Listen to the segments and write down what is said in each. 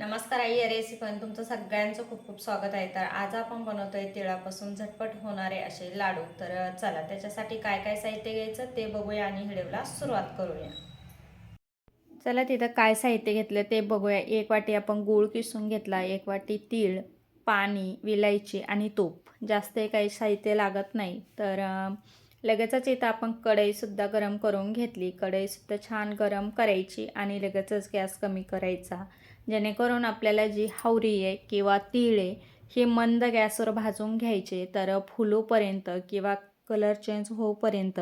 नमस्कार आई या रेसिपीमध्ये तुमचं सगळ्यांचं खूप खूप स्वागत आहे. तर आज आपण बनवतोय तिळापासून झटपट होणारे असे लाडू. तर चला त्याच्यासाठी काय काय साहित्य घ्यायचं ते बघूया आणि हिडवला सुरुवात करूया. चला तिथं काय साहित्य घेतलं ते बघूया. एक वाटी आपण गूळ किसून घेतला एक वाटी तीळ पाणी विलायची आणि तूप. जास्त काही साहित्य लागत नाही. तर लगेचच इथं आपण कढईसुद्धा गरम करून घेतली. कढईसुद्धा छान गरम करायची आणि लगेचच गॅस कमी करायचा. जेणेकरून आपल्याला जी हावरी आहे किंवा तीळ आहे हे मंद गॅसवर भाजून घ्यायचे. तर फुलूपर्यंत किंवा कलर चेंज होऊपर्यंत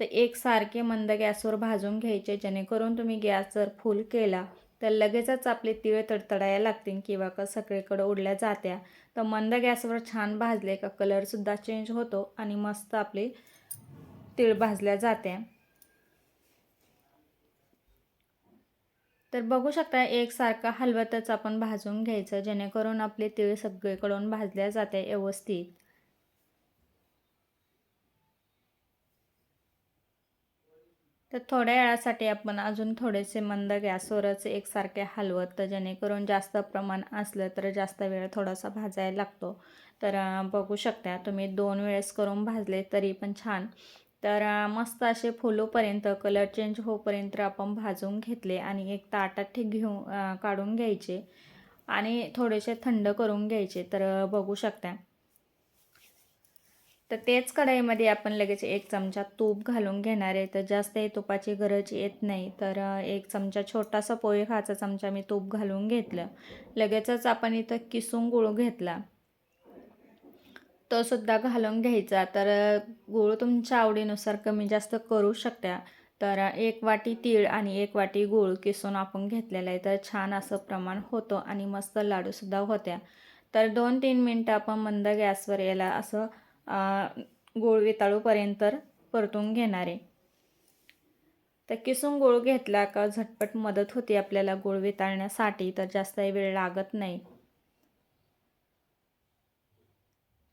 तर एकसारखे मंद गॅसवर भाजून घ्यायचे. जेणेकरून तुम्ही गॅस जर फुल केला तर लगेचच आपले तिळ तडतडायला लागतील किंवा का सगळीकडे ओढल्या जात्या. तर मंद गॅसवर छान भाजले का कलरसुद्धा चेंज होतो आणि मस्त आपले तिळ भाजल्या जात्या. तर बघू शकता एकसारखं हलवतच आपण भाजून घ्यायचं जेणेकरून आपले तीळ सगळीकडून भाजल्या जाते व्यवस्थित. तर थोड्या वेळासाठी आपण अजून थोडेसे मंद गॅसवरच एकसारखे हलवत तर जेणेकरून जास्त प्रमाण असलं तर जास्त वेळ थोडासा भाजायला लागतो. तर बघू शकता तुम्ही दोन वेळेस करून भाजले तरी पण छान. तर मस्त असे फुलोपर्यंत कलर चेंज होपर्यंत आपण भाजून घेतले आणि एक ताटात ते घेऊन काढून घ्यायचे आणि थोडेसे थंड करून घ्यायचे. तर बघू शकता. तर तेच कढाईमध्ये आपण लगेच एक चमचा तूप घालून घेणार आहे. तर जास्त तुपाची गरज येत नाही. तर एक चमचा छोटासा पोहे खायचा चमचा मी तूप घालून घेतलं. लगेचच आपण इथं किसून गुळ घेतला. तो सुद्धा घालून घ्यायचा. तर गूळ तुमच्या आवडीनुसार कमी जास्त करू शकता. तर एक वाटी तीळ आणि एक वाटी गूळ किसून आपण घेतलेला आहे. तर छान असं प्रमाण होतं आणि मस्त लाडूसुद्धा होत्या. तर दोन तीन मिनटं आपण मंद गॅसवर याला असं गूळ विताळूपर्यंत परतून घेणार आहे. तर किसून गूळ घेतला का झटपट मदत होते आपल्याला गूळ वितळण्यासाठी. तर जास्तही वेळ लागत नाही.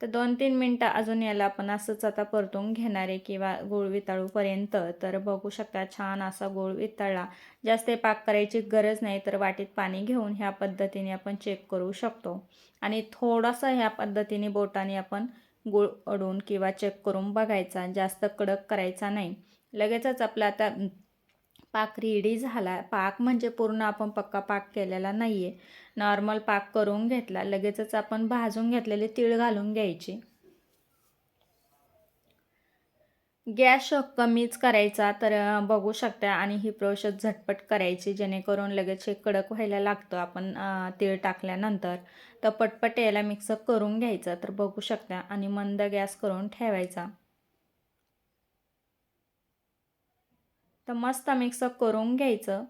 तर दोन तीन मिनटं अजून याला आपण असंच आता परतून घेणार आहे किंवा गोळ वितळूपर्यंत. तर बघू शकता छान असा गोळ वितळला. जास्त पाक करायची गरज नाही तर वाटीत पाणी घेऊन ह्या पद्धतीने आपण चेक करू शकतो. आणि थोडासा ह्या पद्धतीने बोटाने आपण गूळ अडून किंवा चेक करून बघायचा. जास्त कडक करायचा नाही. लगेचच आपला आता पाक रेडी झाला पाक म्हणजे पूर्ण आपण पक्का पाक केलेला नाही आहे नॉर्मल पाक करून घेतला. लगेचच आपण भाजून घेतलेले तीळ घालून घ्यायचे. गॅस कमीच करायचा तर बघू शकता आणि ही प्रोसेस झटपट करायची जेणेकरून लगेच हे कडक व्हायला लागतं आपण तीळ टाकल्यानंतर. तर पटपट याला मिक्सअप करून घ्यायचा तर बघू शकता आणि मंद गॅस करून ठेवायचा. तर मस्त मिक्स करून घ्यायचं.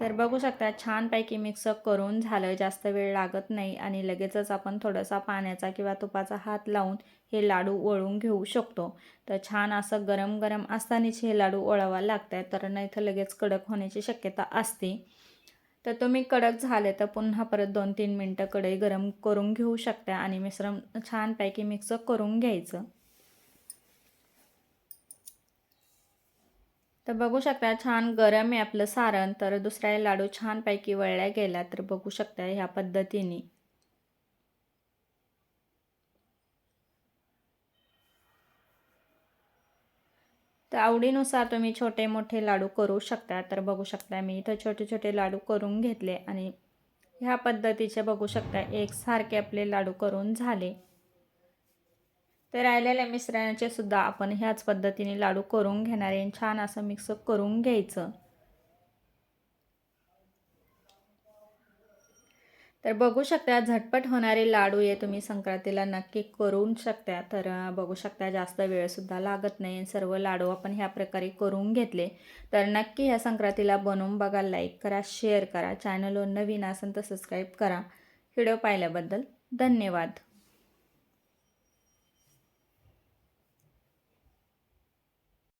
तर बघू शकता छानपैकी मिक्स करून झालं. जास्त वेळ लागत नाही आणि लगेचच आपण थोडासा पाण्याचा किंवा तुपाचा हात लावून हे लाडू वळून घेऊ शकतो. तर छान असं गरम गरम असतानाच हे लाडू वळावा लागत आहे तर नाही तर लगेच कडक होण्याची शक्यता असते. तर तुम्ही कडक झाले तर पुन्हा परत दोन तीन मिनटं कढई गरम करून घेऊ शकता आणि मिश्रण छानपैकी मिक्स करून घ्यायचं. तर बघू शकता छान गरम आहे आपलं सारण. तर दुसऱ्या लाडू छानपैकी वळल्या गेला तर बघू शकता ह्या पद्धतीने. तर आवडीनुसार तुम्ही छोटे मोठे लाडू करू शकता. तर बघू शकता मी इथं छोटे छोटे लाडू करून घेतले आणि ह्या पद्धतीचे बघू शकता एकसारखे आपले लाडू करून झाले. तर राहिलेल्या मिश्रणाचे सुद्धा आपण ह्याच पद्धतीने लाडू करून घेणार आहे. छान असं मिक्स करून घ्यायचं. तर बघू शकता झटपट होणारे लाडू हे तुम्ही संक्रांतीला नक्की करून शकता. तर बघू शकता जास्त वेळसुद्धा लागत नाही. सर्व लाडू आपण ह्या प्रकारे करून घेतले. तर नक्की ह्या संक्रांतीला बनवून बघा लाईक करा शेअर करा. चॅनलवर नवीन असेल तर सबस्क्राईब करा. व्हिडिओ पाहिल्याबद्दल धन्यवाद.